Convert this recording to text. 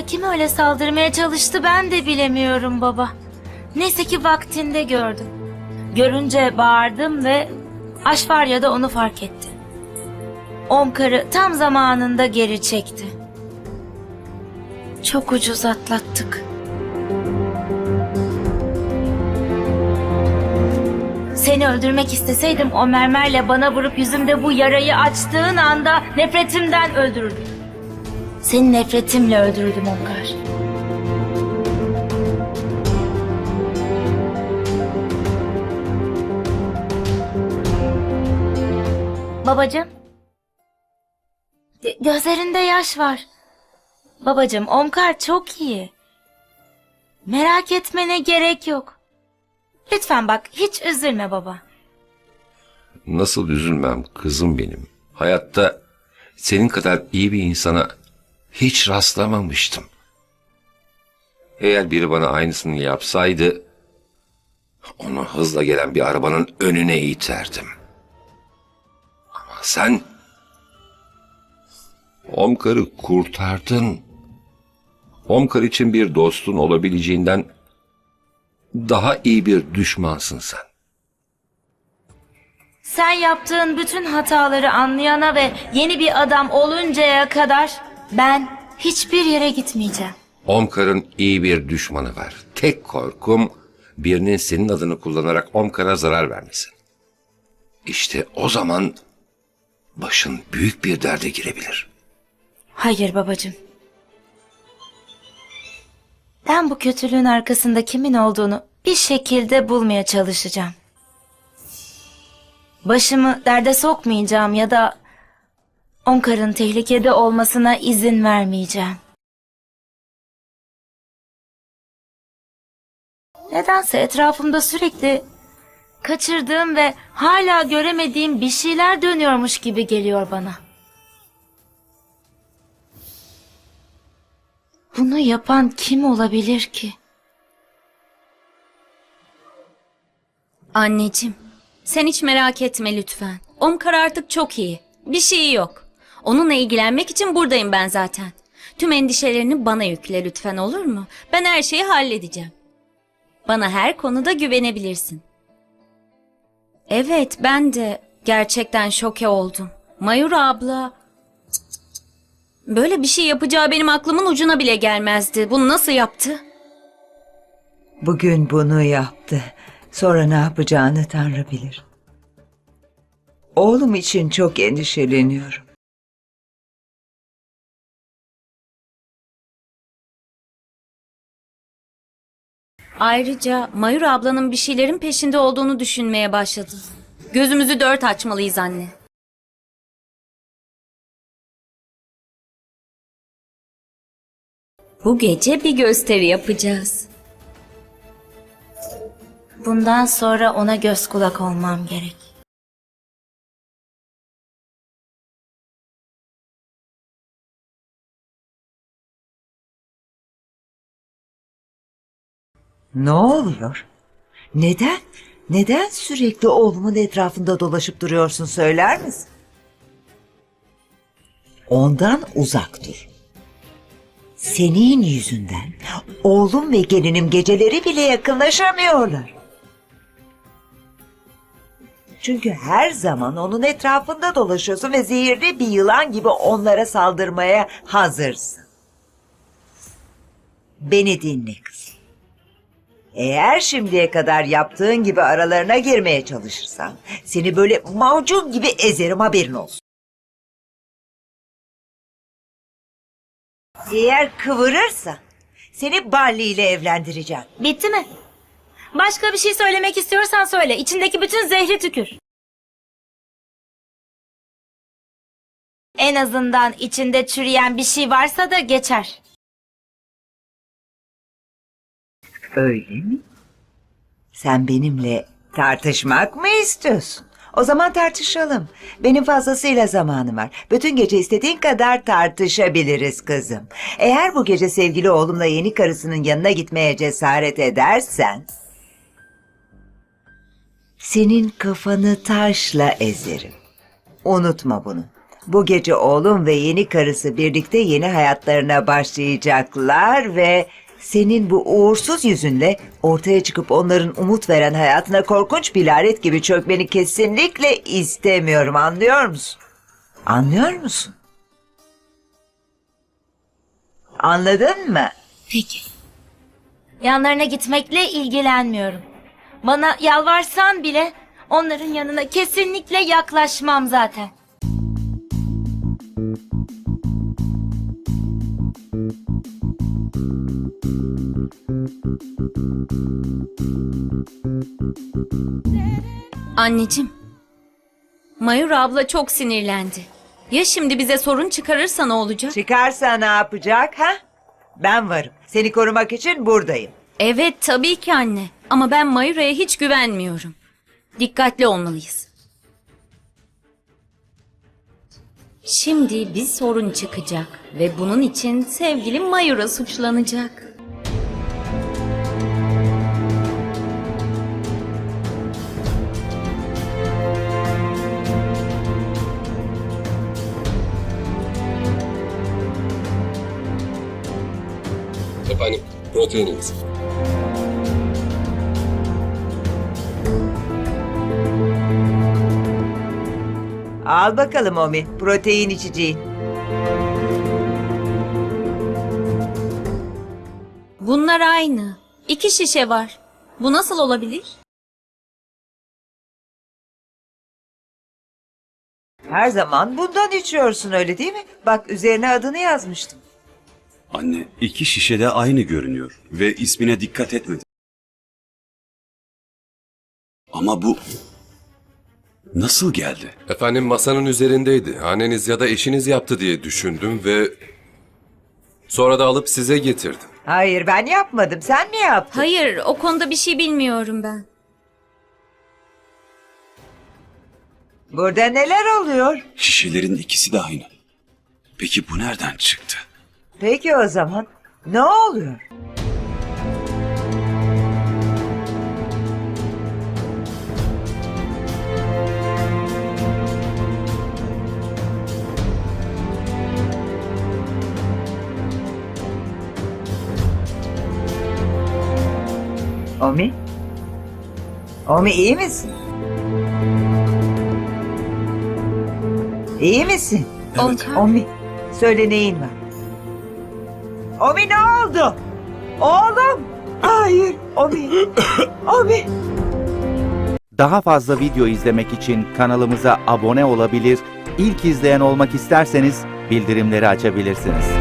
ara kim öyle saldırmaya çalıştı ben de bilemiyorum baba. Neyse ki vaktinde gördüm. Görünce bağırdım ve Aşvarya da onu fark etti. Omkar'ı tam zamanında geri çekti. Çok ucuz atlattık. Seni öldürmek isteseydim o mermerle bana vurup yüzümde bu yarayı açtığın anda nefretimden öldürürdüm. Seni nefretimle öldürdüm Omkar. Babacığım. Gö- Gözlerinde yaş var. Babacığım Omkar çok iyi. Merak etmene gerek yok. Lütfen bak hiç üzülme baba. Nasıl üzülmem kızım benim. Hayatta senin kadar iyi bir insana hiç rastlamamıştım. Eğer biri bana aynısını yapsaydı onu hızla gelen bir arabanın önüne iterdim. Ama sen Omkar'ı kurtardın. Omkar için bir dostun olabileceğinden daha iyi bir düşmansın sen. Sen yaptığın bütün hataları anlayana ve yeni bir adam oluncaya kadar ben hiçbir yere gitmeyeceğim. Omkar'ın iyi bir düşmanı var. Tek korkum birinin senin adını kullanarak Omkar'a zarar vermesi. İşte o zaman başın büyük bir derde girebilir. Hayır babacığım. Ben bu kötülüğün arkasında kimin olduğunu bir şekilde bulmaya çalışacağım. Başımı derde sokmayacağım ya da Omkar'ın tehlikede olmasına izin vermeyeceğim. Nedense etrafımda sürekli kaçırdığım ve hala göremediğim bir şeyler dönüyormuş gibi geliyor bana. Bunu yapan kim olabilir ki? Anneciğim, sen hiç merak etme lütfen. Omkar artık çok iyi. Bir şeyi yok. Onunla ilgilenmek için buradayım ben zaten. Tüm endişelerini bana yükle lütfen olur mu? Ben her şeyi halledeceğim. Bana her konuda güvenebilirsin. Evet, ben de gerçekten şoke oldum. Mayur abla... Böyle bir şey yapacağı benim aklımın ucuna bile gelmezdi. Bunu nasıl yaptı? Bugün bunu yaptı. Sonra ne yapacağını Tanrı bilir. Oğlum için çok endişeleniyorum. Ayrıca Mayur ablanın bir şeylerin peşinde olduğunu düşünmeye başladım. Gözümüzü dört açmalıyız anne. Bu gece bir gösteri yapacağız. Bundan sonra ona göz kulak olmam gerek. Ne oluyor? Neden? Neden sürekli oğlumun etrafında dolaşıp duruyorsun söyler misin? Ondan uzak dur. Senin yüzünden oğlum ve gelinim geceleri bile yakınlaşamıyorlar. Çünkü her zaman onun etrafında dolaşıyorsun ve zehirli bir yılan gibi onlara saldırmaya hazırsın. Beni dinle kızım. Eğer şimdiye kadar yaptığın gibi aralarına girmeye çalışırsan seni böyle macun gibi ezerim haberin olsun. Eğer kıvırırsan seni Barley ile evlendireceğim. Bitti mi? Başka bir şey söylemek istiyorsan söyle. İçindeki bütün zehri tükür. En azından içinde çürüyen bir şey varsa da geçer. Öyle mi? Sen benimle tartışmak mı istiyorsun? O zaman tartışalım. Benim fazlasıyla zamanım var. Bütün gece istediğin kadar tartışabiliriz kızım. Eğer bu gece sevgili oğlumla yeni karısının yanına gitmeye cesaret edersen... Senin kafanı taşla ezerim. Unutma bunu. Bu gece oğlum ve yeni karısı birlikte yeni hayatlarına başlayacaklar ve senin bu uğursuz yüzünle ortaya çıkıp onların umut veren hayatına korkunç bir lanet gibi çökmeni kesinlikle istemiyorum anlıyor musun? Anlıyor musun? Anladın mı? Peki. Yanlarına gitmekle ilgilenmiyorum. Bana yalvarsan bile onların yanına kesinlikle yaklaşmam zaten. Anneciğim. Mayur abla çok sinirlendi. Ya şimdi bize sorun çıkarırsa ne olacak? Çıkarsa ne yapacak ha? Ben varım. Seni korumak için buradayım. Evet tabii ki anne. Ama ben Mayura'ya hiç güvenmiyorum. Dikkatli olmalıyız. Şimdi bir sorun çıkacak ve bunun için sevgili Mayura suçlanacak. Efendim, proteinimiz. Al bakalım Omi, protein içeceğin. Bunlar aynı. İki şişe var. Bu nasıl olabilir? Her zaman bundan içiyorsun öyle değil mi? Bak üzerine adını yazmıştım. Anne, iki şişede aynı görünüyor ve ismine dikkat etmedim. Ama bu nasıl geldi? Efendim masanın üzerindeydi. Anneniz ya da eşiniz yaptı diye düşündüm ve sonra da alıp size getirdim. Hayır ben yapmadım. Sen mi yaptın? Hayır, o konuda bir şey bilmiyorum ben. Burada neler oluyor? Şişelerin ikisi de aynı. Peki bu nereden çıktı? Peki o zaman ne oluyor? Omi? Omi iyi misin? İyi misin? Omkar. Omi, söyle neyin var? Omi ne oldu? Oğlum! Hayır, Omi. Omi. Daha fazla video izlemek için kanalımıza abone olabilir, ilk izleyen olmak isterseniz bildirimleri açabilirsiniz.